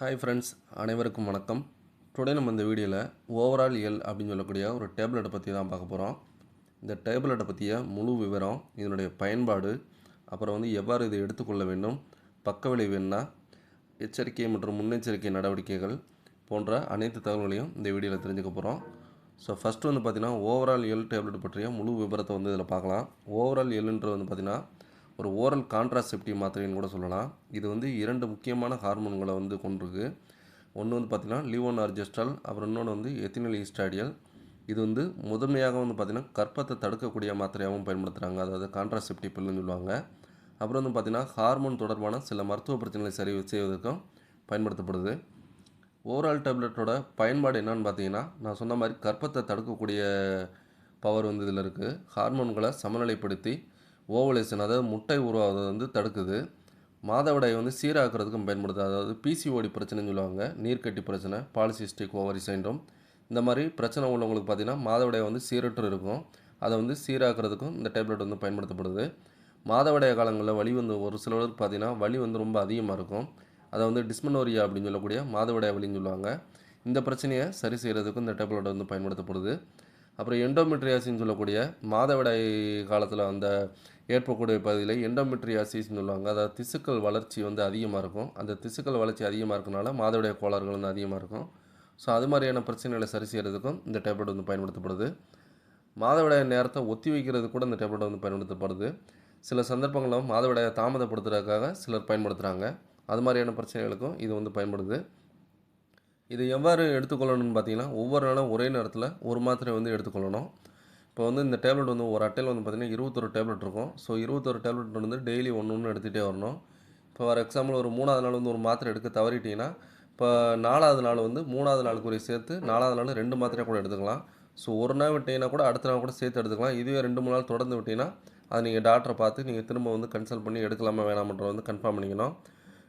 Hi friends அனைவருக்கும் வணக்கம். Today நம்ம இந்த வீடியோவில் ஓவரால் எல் அப்படின்னு சொல்லக்கூடிய ஒரு டேப்லெட்டை பற்றி தான் பார்க்க போகிறோம் இந்த டேப்லெட்டை பற்றிய முழு விவரம் இதனுடைய பயன்பாடு அப்புறம் வந்து எவ்வாறு இதை எடுத்துக்கொள்ள வேண்டும் பக்க விளைவு என்ன எச்சரிக்கை மற்றும் முன்னெச்சரிக்கை நடவடிக்கைகள் போன்ற அனைத்து தகவல்களையும் இந்த வீடியோவில் தெரிஞ்சுக்க போகிறோம் ஸோ ஃபஸ்ட்டு வந்து பார்த்திங்கன்னா ஓவரால் எல் டேப்லெட் பற்றிய முழு விவரத்தை வந்து இதில் பார்க்கலாம். ஓவரால் எல்லுன்றது வந்து பார்த்திங்கன்னா ஒரு ஓரல் கான்ட்ராசெப்டிவ் மாத்திரைன்னு கூட சொல்லலாம். இது வந்து இரண்டு முக்கியமான ஹார்மோன்களை வந்து கொண்டிருக்கு. ஒன்று வந்து பார்த்திங்கன்னா லிவோன் ஆர்ஜெஸ்ட்ரால் அப்புறம் இன்னொன்று வந்து எத்தினல் ஈஸ்டாடியல் இது வந்து முதன்மையாக வந்து பார்த்திங்கன்னா கற்பத்தை தடுக்கக்கூடிய மாத்திரையாகவும் பயன்படுத்துகிறாங்க அதாவது கான்ட்ராசெப்டிவ் பில்லுன்னு சொல்லுவாங்க. அப்புறம் வந்து பார்த்திங்கன்னா ஹார்மோன் தொடர்பான சில மருத்துவ பிரச்சனைகளை சரி செய்வதற்கும் பயன்படுத்தப்படுது. ஓவரால் டேப்லெட்டோட பயன்பாடு என்னன்னு பார்த்தீங்கன்னா நான் சொன்ன மாதிரி கற்பத்தை தடுக்கக்கூடிய பவர் வந்து இதில் இருக்குது ஹார்மோன்களை சமநிலைப்படுத்தி ஓவலேஷன் அதாவது முட்டை உருவாகிறது வந்து தடுக்குது. மாதவிடாய் வந்து சீராக்கிறதுக்கும் பயன்படுது. அதாவது பிசிஓடி பிரச்சனைன்னு சொல்லுவாங்க. நீர்க்கட்டி பிரச்சனை பாலிசிஸ்டிக் ஓவரி சைன்ட்ரோம் இந்த மாதிரி பிரச்சனை உள்ளவங்களுக்கு பார்த்திங்கன்னா மாதவிடாய் வந்து சீரற்று இருக்கும். அதை வந்து சீராக்கிறதுக்கும் இந்த டேப்லெட் வந்து பயன்படுத்தப்படுது. மாதவிடாய் காலங்களில் வலி வந்து ஒரு சிலருக்கு பார்த்திங்கன்னா வலி வந்து ரொம்ப அதிகமாக இருக்கும். அதை வந்து டிஸ்மனோரியா அப்படின்னு சொல்லக்கூடிய மாதவிடாய் வலின்னு சொல்லுவாங்க. இந்த பிரச்சனையை சரி செய்கிறதுக்கும் இந்த டேப்லெட் வந்து பயன்படுத்தப்படுது. அப்புறம் எண்டோமெட்ரியாசின்னு சொல்லக்கூடிய மாதவிடாய் காலத்தில் அந்த ஏற்படக்கூடிய பகுதியில் எண்டோமெட்ரியாசிஸ்னு சொல்லுவாங்க. அதாவது திசுக்கள் வளர்ச்சி வந்து அதிகமாக இருக்கும். அந்த திசுக்கள் வளர்ச்சி அதிகமாக இருக்கனால மாதவிடாய் கோளாறுகள் வந்து அதிகமாக இருக்கும். ஸோ அது மாதிரியான பிரச்சனைகளை சரி செய்கிறதுக்கும் இந்த டேப்லெட் வந்து பயன்படுத்தப்படுது. மாதவிடாய் நேரத்தை ஒத்தி வைக்கிறது கூட இந்த டேப்லெட் வந்து பயன்படுத்தப்படுது. சில சந்தர்ப்பங்களும் மாதவிடாயை தாமதப்படுத்துறதுக்காக சிலர் பயன்படுத்துகிறாங்க அது மாதிரியான பிரச்சனைகளுக்கும் இது வந்து பயன்படுது. இது எவ்வாறு எடுத்துக்கொள்ளணும்னு பார்த்தீங்கன்னா ஒவ்வொரு நாளும் ஒரே நேரத்தில் ஒரு மாத்திரை வந்து எடுத்துக்கொள்ளணும். இப்போ வந்து இந்த டேப்லெட் வந்து ஒரு அட்டையில் வந்து பார்த்திங்கன்னா இருபத்தொரு டேப்லெட் இருக்கும். ஸோ இருபத்தொரு டேப்லெட் வந்து டெய்லி ஒன்று ஒன்று எடுத்துகிட்டே வரணும். இப்போ ஃபார் எக்ஸாம்பிள் ஒரு மூணாவது நாள் வந்து ஒரு மாத்திரை எடுக்க தவறிட்டீங்கன்னா இப்போ நாலாவது நாள் வந்து மூணாவது நாளுக்குரிய சேர்த்து நாலாவது நாள் ரெண்டு மாத்திரை கூட எடுத்துக்கலாம். ஸோ ஒரு நாள் விட்டிங்கன்னா கூட அடுத்த நாள் கூட சேர்த்து எடுத்துக்கலாம். இதுவே ரெண்டு மூணு நாள் தொடர்ந்து விட்டிங்கன்னா அதை நீங்கள் டாக்டரை பார்த்து நீங்கள் திரும்ப வந்து கன்சல்ட் பண்ணி எடுக்கலாமா வேணாமன்ற வந்து கன்ஃபார்ம் பண்ணிக்கணும்.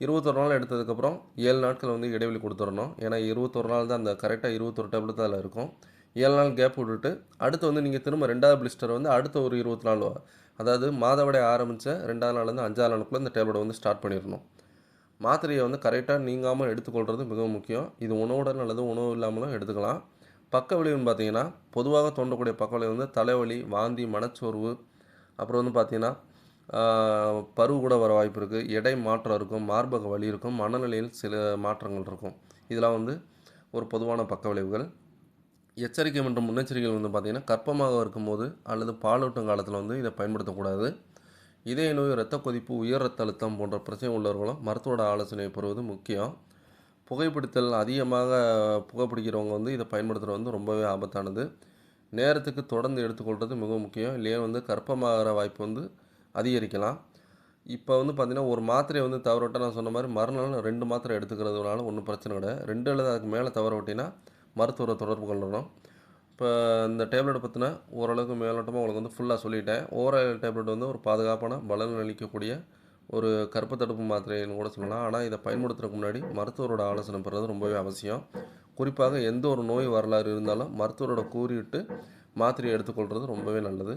இருபத்தொரு நாள் எடுத்ததுக்கப்புறம் ஏழு நாட்கள் வந்து இடைவெளி கொடுத்துடணும். ஏன்னா இருபத்தொரு நாள் தான் அந்த கரெக்டாக இருபத்தொரு டேப்லெட் தான் அதில் இருக்கும். ஏழு நாள் கேப் விட்டுட்டு அடுத்து வந்து நீங்கள் திரும்ப ரெண்டாவது பிளிஸ்டர் வந்து அடுத்த ஒரு இருபத்தி நாள் அதாவது மாதவிடாய் ஆரம்பித்த ரெண்டாவது நாள்லேருந்து அஞ்சாவது நாளுக்குள்ளே இந்த டேப்லெட் வந்து ஸ்டார்ட் பண்ணிடணும். மாத்திரையை வந்து கரெக்டாக நீங்காமல் எடுத்துக்கொள்கிறது மிகவும் முக்கியம். இது உணவுடன் அல்லது உணவு இல்லாமலும் எடுத்துக்கலாம். பக்க விளைவுன்னு பார்த்தீங்கன்னா பொதுவாக தோன்றக்கூடிய பக்க விளைவு வந்து தலைவலி வாந்தி மனச்சோர்வு. அப்புறம் வந்து பார்த்திங்கன்னா பருவு கூட வர வாய்ப்பு இருக்குது எடை மாற்றம் இருக்கும். மார்பக வலி இருக்கும். மனநிலையில் சில மாற்றங்கள் இருக்கும். இதெல்லாம் வந்து ஒரு பொதுவான பக்க விளைவுகள். எச்சரிக்கை மற்றும் முன்னெச்சரிக்கைகள் வந்து பார்த்திங்கன்னா கற்பமாக இருக்கும்போது அல்லது பாலூட்டும் காலத்தில் வந்து இதை பயன்படுத்தக்கூடாது. இதய நோய் இரத்த கொதிப்பு உயர் ரத்த அழுத்தம் போன்ற பிரச்சனை உள்ளவர்களும் மருத்துவோட ஆலோசனை பெறுவது முக்கியம். புகைப்பிடித்தல் அதிகமாக புகைப்பிடிக்கிறவங்க வந்து இதை பயன்படுத்துகிறது வந்து ரொம்பவே ஆபத்தானது. நேரத்துக்கு தொடர்ந்து எடுத்துக்கொள்வது மிகவும் முக்கியம். இல்லையா வந்து கற்பமாகிற வாய்ப்பு வந்து அதிகரிக்கலாம். இப்போ வந்து பார்த்திங்கன்னா ஒரு மாத்திரையை வந்து தவற விட்டால் நான் சொன்ன மாதிரி மறுநாள் ரெண்டு மாத்திரை எடுத்துக்கிறதுனால ஒன்றும் பிரச்சனை கிடையாது. ரெண்டு அல்லது அதுக்கு மேலே தவற விட்டிங்கன்னா மருத்துவரை தொடர்பு கொள்ளணும். இப்போ இந்த டேப்லெட் பற்றின ஓரளவுக்கு மேலோட்டமாக உங்களுக்கு வந்து ஃபுல்லாக சொல்லிட்டேன். ஓவரால் டேப்லெட் வந்து ஒரு பாதுகாப்பான பலன் அளிக்கக்கூடிய ஒரு கருப்பு தடுப்பு மாத்திரைன்னு கூட சொல்லலாம். ஆனால் இதை பயன்படுத்துறதுக்கு முன்னாடி மருத்துவரோட ஆலோசனை பெறுறது ரொம்பவே அவசியம். குறிப்பாக எந்த ஒரு நோய் வரலாறு இருந்தாலும் மருத்துவரோட கூறிவிட்டு மாத்திரையை எடுத்துக்கொள்கிறது ரொம்பவே நல்லது.